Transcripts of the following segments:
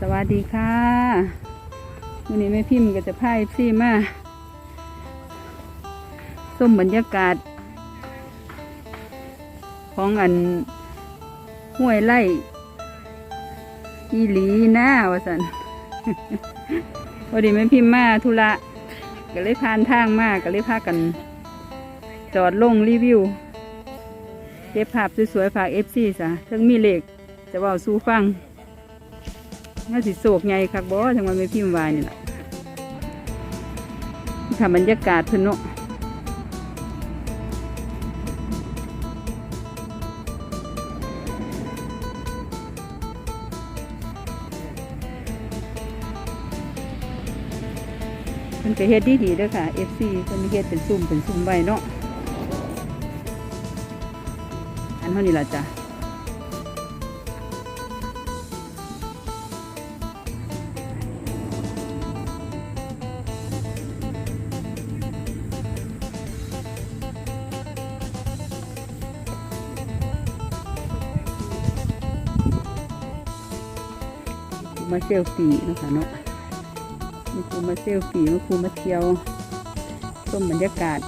สวัสดีค่ะวันนี้แม่พิมพ์ก็จะพายพี่มาส้มบรรยากาศ ของอันห้วยไร่อีหลีหน้าวะสันวันนี้แม่พิมพ์มาธุระก็เลยผ่านทางมาก็เลยพากัน จอดลงรีวิวเก็บภาพสวยๆฝากเอฟซีซะเทั้งมีเหล็กจะเว่าสู้ฟัง น่าสิโศกใหญ่คักบ่จังวัดไม่พิมพ์วายนี่แหละทำบรรยากาศเพิ่นเนาะเพิ่นก็เฮ็ดดีดีด้อค่ะ FC เพิ่นเฮ็ดเป็นซุ่มเป็นซุ่มไว้เนาะอันเท่านี้ล่ะจ้ะ มาเซลฟี่นะคะเนาะมาครูมาเซลฟี่มาครูมาเที่ยวชมบรรยากาศ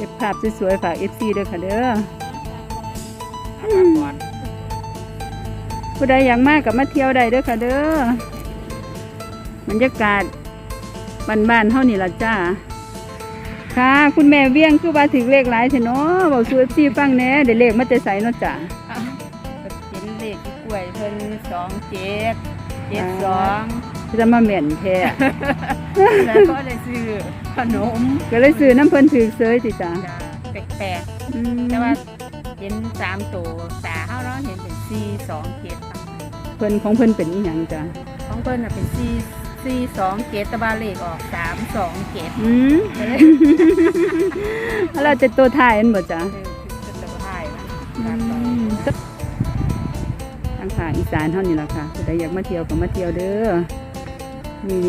เก็บภาพสวยๆฝากเอฟซีด้วยค่ะเด้อผู้ใดอยากมากกับมาเที่ยวได้เด้อค่ะเด้อบรรยากาศบ้านๆเท่านี้ละจ้า ค่ะ คุณแม่เวียงคือว่าถึงเลขหลายเถอะเนาะบอกสูเอฟซีฟังแหน่เดี๋ยวเลขมาแต่ใส่เนาะจ้าเห็นเลขที่กล้วยเพิ่นสองเจ็ดเจ็ดสอง จะมาเหม็นแท้แล้วก็ได้ซื้อขนมก็เลยซื้อน้ำเพิ่นถือเซยสิจ้าจะแปลกอืมๆแต่ว่าเห็นสามตัวตาเฮาเนาะเห็นเป็นสี่สองเจ็ดเพิ่นของเพิ่นเป็นอีหยังจ้าของเพิ่นน่ะเป็นสี่สี่สองเจ็ดแตะบาเลขออกสามสองเจ็ดอืมก็เลยแล้วเราจะตัวถ่ายอันบ่จ้าคือจะถ่ายนะทางภาคอีสานเท่านี้แหละค่ะผู้ใดอยากมาเที่ยวก็มาเที่ยวเด้อ มี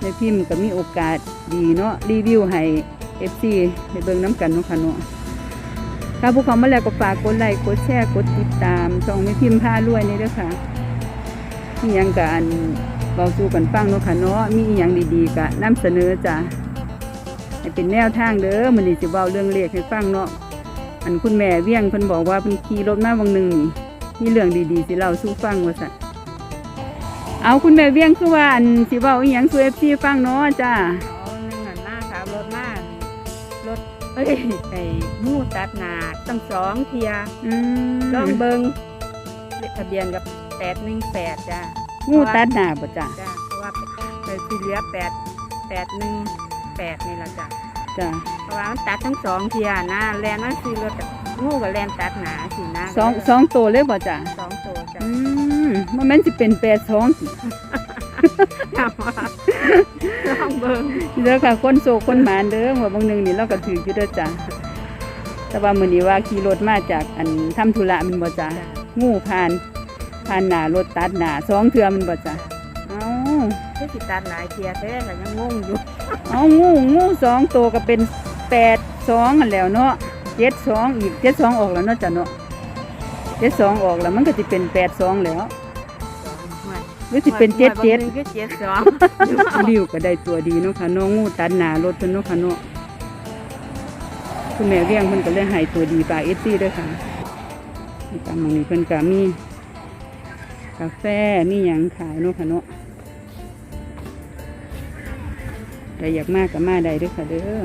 ในพิมพ์ก็มีโอกาสดีเนาะรีวิวให้เอฟซีในเบิงน้ำกันเนาะค่ะเนาะถ้าผู้เขามาแล้วก็ฝากกดไลค์กดแชร์กดติดตามช่องไม่พิมพ์ผ้ารวยนี่ด้อค่ะมีหยังกันเบาสู่กันฟังเนาะค่ะเนาะมีอหยังดีๆก็นำเสนอจ้ะให้เป็นแนวทางเด้อมันนี่สิเว้าเรื่องเลขให้ฟังเนาะอันคุณแม่เวียงเพิ่นบอกว่าเพิ่นขี่รถมาวังหนึ่งนี่มีเรื่องดีๆสิเล่าสู้ฟังว่าสัน เอาคุณแม่เวียงคือว่าอันสิเว้าอีหยังสู่เอฟซีฟังเนาะจ้าเอาหนึ่งหันหน้าขาวรถมากรถเอ้ยไอ้หมูตัดหนาตั้งสองเทียอืมลองเบิงเลขทะเบียนกับแปดหนึ่งแปดจ้างูตัดหน้าบ่จ้าจ้าเพราะว่าเป็นสี่เหลือแปดแปดหนึ่งแปดนี่แหละจ้าจ้าเพราะว่ามันตัดทั้งสองเทียนะแลนนั่นคือรถงูกับแลนตัดหนาสินะสองสองตัวเลยบ่จ้าสองตัวจ้าอืม มันแม่นสิเป็นแปดสองสิถามว่าลองเบิงเด้อค่ะคนโศกคนหมานเด้อหัวบางหนึงนี่เราก็ถืออยู่เด้อจ้าแต่ว่ามื้อนี้ว่าขี่รถมาจากอันทำธุระแมันบ่จ้าจ้างูผ่านผ่านหน้ารถตัดหน้าสองเทื่อแมันบ่จ้าเอ้าที่สิตัดหลายเทียแท้แต่ยังงงอยู่เอางูงูสองตัวก็เป็นแปดสองอันแล้วเนาะเจ็ดสองอีกเจ็ดสองออกแล้วเนาะจ้ะเนาะ เจ็ดสองออกแล้วมันก็จะเป็นแปดสองแล้วหรือสิเป็นเจ็ดเจ็ดก็เจ็ดสองริ้วก็ได้ตัวดีเนาะค่ะน้องงูตัดหนารถเพิ่นเนาะค่ะเนาะคุณแม่เลี้ยงเพิ่นก็เลยให้ตัวดีปลาเอฟซีด้วยค่ะนี่ตามมองนี้เพิ่นก็มีกาแฟมีหยังขายเนาะค่ะเนาะแต่อยากมากก็มาได้เด้วยค่ะเด้อ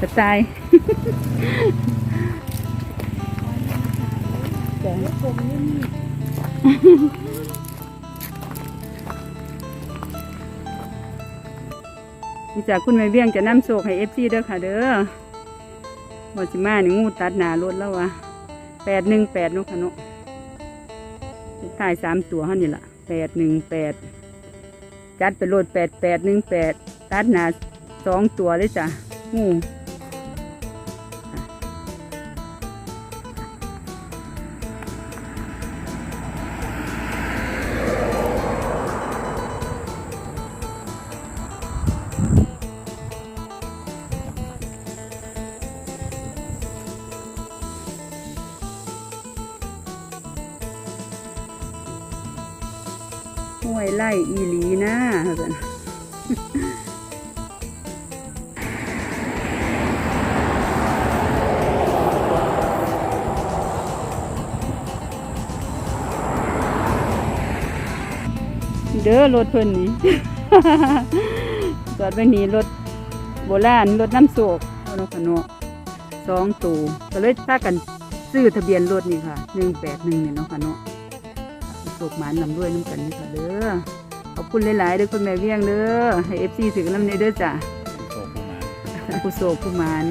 กระจายจ้ะนี่จากคุณแม่เวียงจะนำโศกให้เอฟซีเด้อค่ะ เด้อวอสิมานี่งูตัดหนารถแล้ววะแปดหนึ่งแปดนุคะนาะถ่ายสามตัวเท่านี้ล่ะแปดหนึ่งแปดจัดไปโหลดแปดแปดหนึ่งแปดตัดหนาสองตัวเลยจ้ะงู ห้วยไล่อีหลีนะเพิ่นเด้อรถเพิ่นนี่จอดไว้นี่รถโบราณรถน้ำโศกเอาเนะค่ะเนสองตัวก็เลยพากันซื้อทะเบียนรถนี่ค่ะหนึ่งแปดหนึ่งเนี่ยเนาะค่ะเนาะ สุกหมานลำด้วยน้ำกันนี่ค่ะเด้อขอบคุณหลายๆเด้อคุณแม่เวียงเด้อให้เอฟซีถึงลำนี้เด้อจ้ะโชคเข้ามาผู้โศกผู้หมาน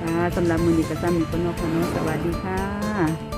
ค่ะสำหรับมือนี้ก็ซ้ำมีคนนอกคนนอกสวัสดีค่ะ